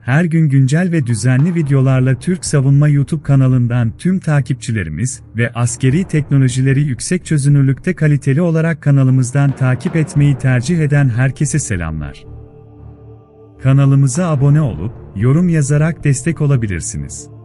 Her gün güncel ve düzenli videolarla Türk Savunma YouTube kanalından tüm takipçilerimiz ve askeri teknolojileri yüksek çözünürlükte kaliteli olarak kanalımızdan takip etmeyi tercih eden herkese selamlar. Kanalımıza abone olup, yorum yazarak destek olabilirsiniz.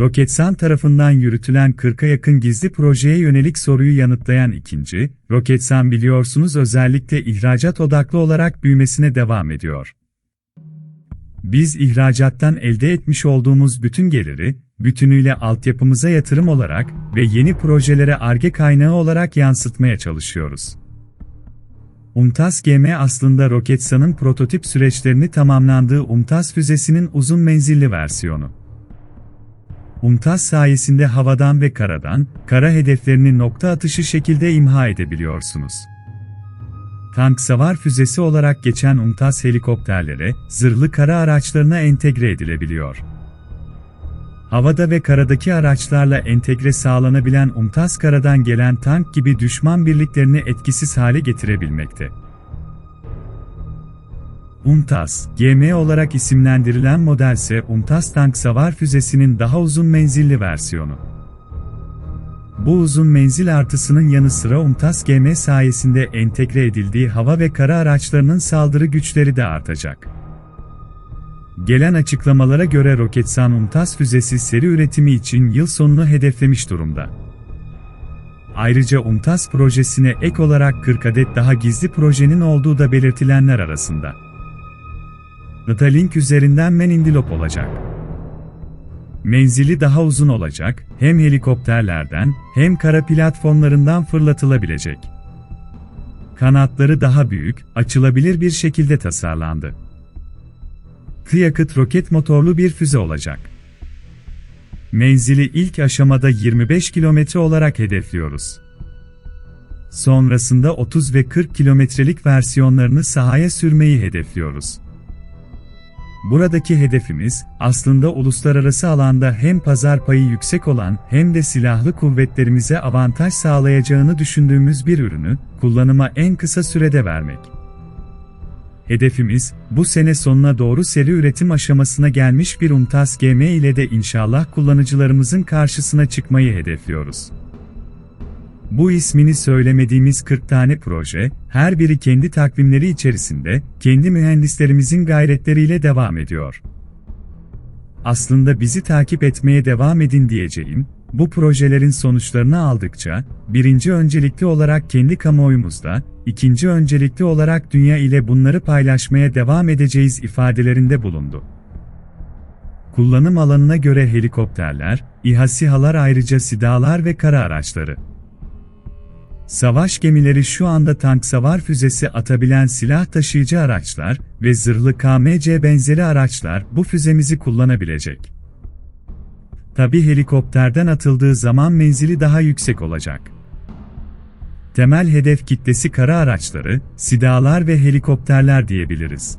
Roketsan tarafından yürütülen 40'a yakın gizli projeye yönelik soruyu yanıtlayan ikinci, Roketsan biliyorsunuz özellikle ihracat odaklı olarak büyümesine devam ediyor. Biz ihracattan elde etmiş olduğumuz bütün geliri, bütünüyle altyapımıza yatırım olarak ve yeni projelere arge kaynağı olarak yansıtmaya çalışıyoruz. UMTAS GM aslında Roketsan'ın prototip süreçlerini tamamlandığı UMTAS füzesinin uzun menzilli versiyonu. UMTAS sayesinde havadan ve karadan, kara hedeflerini nokta atışı şekilde imha edebiliyorsunuz. Tank savar füzesi olarak geçen UMTAS helikopterlere, zırhlı kara araçlarına entegre edilebiliyor. Havada ve karadaki araçlarla entegre sağlanabilen UMTAS karadan gelen tank gibi düşman birliklerini etkisiz hale getirebilmekte. UMTAS, GM olarak isimlendirilen modelse UMTAS tank savar füzesinin daha uzun menzilli versiyonu. Bu uzun menzil artısının yanı sıra UMTAS GM sayesinde entegre edildiği hava ve kara araçlarının saldırı güçleri de artacak. Gelen açıklamalara göre Roketsan UMTAS füzesi seri üretimi için yıl sonunu hedeflemiş durumda. Ayrıca UMTAS projesine ek olarak 40 adet daha gizli projenin olduğu da belirtilenler arasında. Neuralink üzerinden Menindilop olacak. Menzili daha uzun olacak, hem helikopterlerden hem kara platformlarından fırlatılabilecek. Kanatları daha büyük, açılabilir bir şekilde tasarlandı. Kıyakıt roket motorlu bir füze olacak. Menzili ilk aşamada 25 kilometre olarak hedefliyoruz. Sonrasında 30 ve 40 kilometrelik versiyonlarını sahaya sürmeyi hedefliyoruz. Buradaki hedefimiz, aslında uluslararası alanda hem pazar payı yüksek olan hem de silahlı kuvvetlerimize avantaj sağlayacağını düşündüğümüz bir ürünü, kullanıma en kısa sürede vermek. Hedefimiz, bu sene sonuna doğru seri üretim aşamasına gelmiş bir UMTAS GM ile de inşallah kullanıcılarımızın karşısına çıkmayı hedefliyoruz. Bu ismini söylemediğimiz 40 tane proje, her biri kendi takvimleri içerisinde, kendi mühendislerimizin gayretleriyle devam ediyor. Aslında bizi takip etmeye devam edin diyeceğim, bu projelerin sonuçlarını aldıkça, birinci öncelikli olarak kendi kamuoyumuzda, ikinci öncelikli olarak dünya ile bunları paylaşmaya devam edeceğiz ifadelerinde bulundu. Kullanım alanına göre helikopterler, İHA SİHA'lar ayrıca SİDA'lar ve kara araçları. Savaş gemileri şu anda tank savar füzesi atabilen silah taşıyıcı araçlar ve zırhlı KMC benzeri araçlar bu füzemizi kullanabilecek. Tabi helikopterden atıldığı zaman menzili daha yüksek olacak. Temel hedef kitlesi kara araçları, sidalar ve helikopterler diyebiliriz.